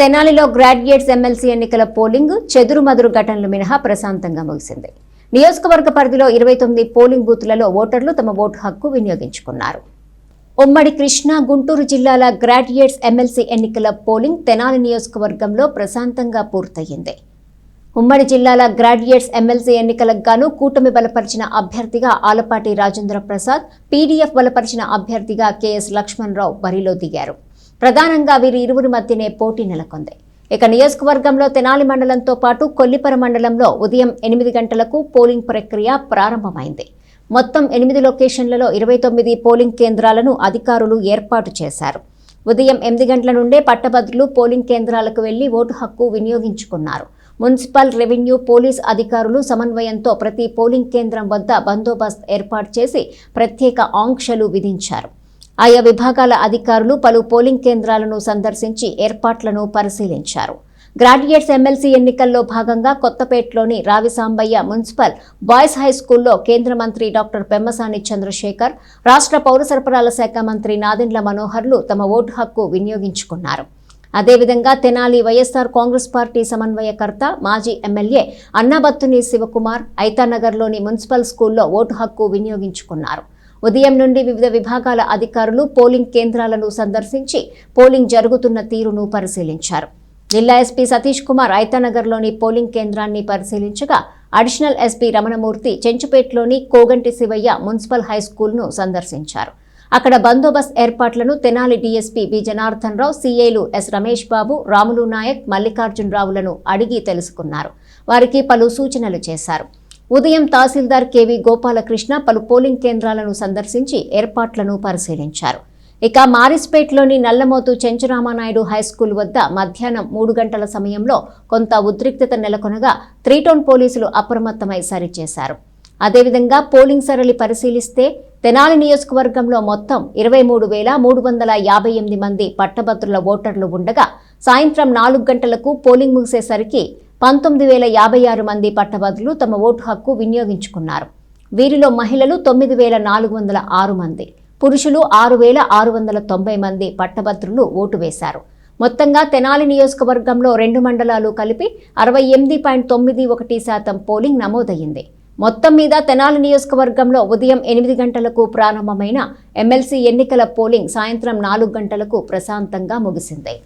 తెనాలిలో graduates MLC ఎన్నికల polling చెదురుమదురు ఘటనలు మినహా ప్రశాంతంగా ముగిసింది. నియోజకవర్గ పరిధిలో ఇరవై తొమ్మిది పోలింగ్ బూత్లలో ఓటర్లు తమ ఓటు హక్కు వినియోగించుకున్నారు. ఉమ్మడి కృష్ణా గుంటూరు జిల్లాల గ్రాడ్యుయేట్స్ ఎమ్మెల్సీ ఎన్నికల పోలింగ్ తెనాలి నియోజకవర్గంలో ప్రశాంతంగా పూర్తయింది. ఉమ్మడి జిల్లాల గ్రాడ్యుయేట్స్ ఎమ్మెల్సీ ఎన్నికలకు గాను కూటమి బలపరిచిన అభ్యర్థిగా ఆలపాటి రాజేంద్ర ప్రసాద్ పీడీఎఫ్ బలపరిచిన అభ్యర్థిగా కెఎస్ లక్ష్మణరావు బరిలో దిగారు. ప్రధానంగా వీరి ఇరువురి మధ్యనే పోటీ నెలకొంది. ఇక నియోజకవర్గంలో తెనాలి మండలంతో పాటు కొల్లిపర మండలంలో ఉదయం ఎనిమిది గంటలకు పోలింగ్ ప్రక్రియ ప్రారంభమైంది. మొత్తం ఎనిమిది లొకేషన్లలో ఇరవై తొమ్మిది పోలింగ్ కేంద్రాలను అధికారులు ఏర్పాటు చేశారు. ఉదయం ఎనిమిది గంటల నుండే పట్టభద్రులు పోలింగ్ కేంద్రాలకు వెళ్ళి ఓటు హక్కు వినియోగించుకున్నారు. మున్సిపల్ రెవెన్యూ పోలీస్ అధికారులు సమన్వయంతో ప్రతి పోలింగ్ కేంద్రం వద్ద బందోబస్తు ఏర్పాటు చేసి ప్రత్యేక ఆంక్షలు విధించారు. ఆయా విభాగాల అధికారులు పలు పోలింగ్ కేంద్రాలను సందర్శించి ఏర్పాట్లను పరిశీలించారు. గ్రాడ్యుయేట్స్ ఎమ్మెల్సీ ఎన్నికల్లో భాగంగా కొత్తపేటలోని రావిసాంబయ్య మున్సిపల్ బాయ్స్ హై స్కూల్లో కేంద్ర మంత్రి డాక్టర్ పెమ్మసాని చంద్రశేఖర్ రాష్ట్ర పౌర సరఫరాల శాఖ మంత్రి నాదెండ్ల మనోహర్లు తమ ఓటు హక్కు వినియోగించుకున్నారు. అదేవిధంగా తెనాలి వైఎస్ఆర్ కాంగ్రెస్ పార్టీ సమన్వయకర్త మాజీ ఎమ్మెల్యే అన్నాబత్తుని శివకుమార్ ఐతానగర్లోని మున్సిపల్ స్కూల్లో ఓటు హక్కు వినియోగించుకున్నారు. ఉదయం నుండి వివిధ విభాగాల అధికారులు పోలింగ్ కేంద్రాలను సందర్శించి పోలింగ్ జరుగుతున్న తీరును పరిశీలించారు. జిల్లా ఎస్పీ సతీష్ కుమార్ ఐతానగర్లోని పోలింగ్ కేంద్రాన్ని పరిశీలించగా అడిషనల్ ఎస్పీ రమణమూర్తి చెంచుపేటలోని కోగంటి శివయ్య మున్సిపల్ హై స్కూల్ను సందర్శించారు. అక్కడ బందోబస్తు ఏర్పాట్లను తెనాలి డీఎస్పీ బి జనార్దన్ రావు సీఏలు ఎస్. రమేష్ బాబు రాములు నాయక్ మల్లికార్జున్ రావులను అడిగి తెలుసుకున్నారు. వారికి పలు సూచనలు చేశారు. ఉదయం తహసీల్దార్ కెవి గోపాలకృష్ణ పలు పోలింగ్ కేంద్రాలను సందర్శించి ఏర్పాట్లను పరిశీలించారు. ఇక మారిస్పేట్లోని నల్లమోతు చెంచురామానాయుడు హైస్కూల్ వద్ద మధ్యాహ్నం మూడు గంటల సమయంలో కొంత ఉద్రిక్తత నెలకొనగా త్రీటౌన్ పోలీసులు అప్రమత్తమై సరిచేశారు. అదేవిధంగా పోలింగ్ సరళి పరిశీలిస్తే తెనాలి నియోజకవర్గంలో మొత్తం ఇరవై మూడు వేల మూడు వందల యాభై ఎనిమిది మంది పట్టభద్రుల ఓటర్లు ఉండగా సాయంత్రం నాలుగు గంటలకు పోలింగ్ ముగిసేసరికి పంతొమ్మిది వేల యాభై ఆరు మంది పట్టభద్రులు తమ ఓటు హక్కు వినియోగించుకున్నారు. వీరిలో మహిళలు తొమ్మిది వేల నాలుగు వందల ఆరు మంది పురుషులు ఆరు వేల ఆరు వందల తొంభై మంది పట్టభద్రులు ఓటు వేశారు. మొత్తంగా తెనాలి నియోజకవర్గంలో రెండు మండలాలు కలిపి అరవై ఎనిమిది పాయింట్ తొమ్మిది ఒకటి శాతం పోలింగ్ నమోదయ్యింది. మొత్తం మీద తెనాలి నియోజకవర్గంలో ఉదయం ఎనిమిది గంటలకు ప్రారంభమైన ఎమ్మెల్సీ ఎన్నికల పోలింగ్ సాయంత్రం నాలుగు గంటలకు ప్రశాంతంగా ముగిసింది.